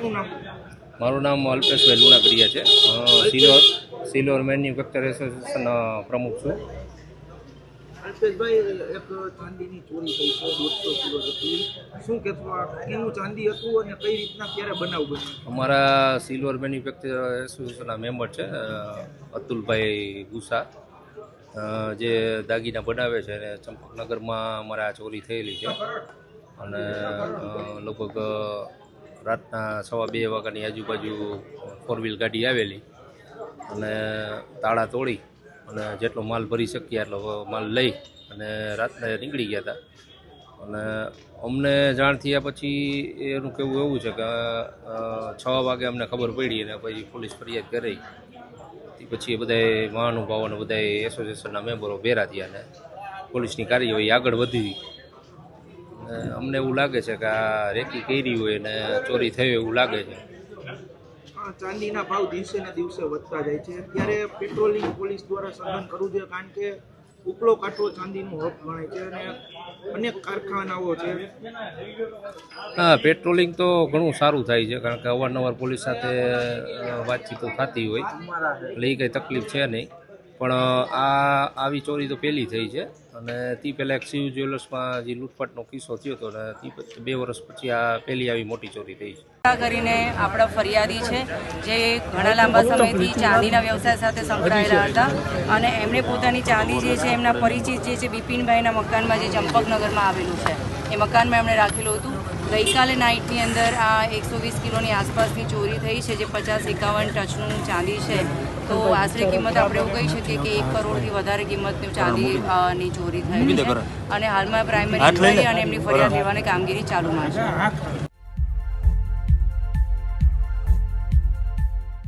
આપનું નામ? મારું નામ અલ્પેશભાઈ લુણાગરિયા છે. સિલોર સિલોર સિલ્વર મેન્યુફેક્ચર એસોસિએશન પ્રમુખ છું. અલ્પેશભાઈ એક ચાંદીની ચોરી થઈ છે દોઢસો કિલો જેટલી શું કહેશો આ કેવું ચાંદી હતું અને કઈ રીતના ક્યારે બનાવ બન્યો? અમારા સિલ્વર મેન્યુફેક્ચર એસોસિએશનના મેમ્બર છે અતુલભાઈ ગુસા. જે દાગીના બનાવે છે અને ચંપકનગરમાં અમારે આ ચોરી થયેલી છે. અને લગભગ રાતના સવા બે વાગ્યાની આજુબાજુ ફોર વ્હીલ ગાડી આવેલી અને તાળા તોડી અને જેટલો માલ ભરી શકીએ એટલો માલ લઈ અને રાતને નીકળી ગયા હતા. અને અમને જાણ થયા પછી એનું કહેવું એવું છે કે છ વાગે અમને ખબર પડી અને પછી પોલીસ ફરિયાદ કરી. પછી એ બધાએ મહાનુભાવોને બધાએ એસોસિએશનના મેમ્બરો ભેરા થયા અને પોલીસની કાર્યવાહી આગળ વધી. અમને એવું લાગે છે કે આ રેકી કરી હોય ને ચોરી થઈ હોય એવું લાગે છે. ચાંદીના ભાવ દિવસે ને દિવસે વધતા જાય છે. ત્યારે પેટ્રોલિંગ પોલીસ દ્વારા સઘન કરવું જોઈએ કારણ કે ઉપલો કાઠો ચાંદીનું હબ ગણાય છે અને અનેક કારખાનાઓ છે. હા પેટ્રોલિંગ તો ઘણું સારું થાય છે કારણ કે અવારનવાર પોલીસ સાથે વાતચીતો થતી હોય. એટલે એ કંઈ તકલીફ છે નહીં. પણ આ આવી ચોરી તો પહેલી થઈ છે. અને તે પહેલાં એક શિવ જ્વેલર્સમાં જે લૂંટફાટનો કિસ્સો થયો હતો ને, તે બે વર્ષ પછી આ પહેલી આવી મોટી ચોરી થઈ છે. કરીને આપણા ફરિયાદી છે, જે ઘણા લાંબા સમયથી ચાંદીના વ્યવસાય સાથે સંકળાયેલા હતા અને એમણે પોતાની ચાંદી જે છે, એમના પરિચિત જે છે, બિપિનભાઈના મકાનમાં જે ચંપકનગરમાં આવેલું છે, એ મકાનમાં એમણે રાખેલું હતું. ગઈકાલે નાઇટની અંદર આ એકસો વીસ કિલોની આસપાસની ચોરી થઈ છે જે પચાસ એકાવન ટચનું ચાંદી છે. તો આશરે કિંમત આપણે એવું કહી શકીએ કે એક કરોડથી વધારે કિંમતની ચાંદીની ચોરી થઈ છે. અને હાલમાં પ્રાઇમરી અને એમની ફરિયાદ લેવાની કામગીરી ચાલુમાં છે.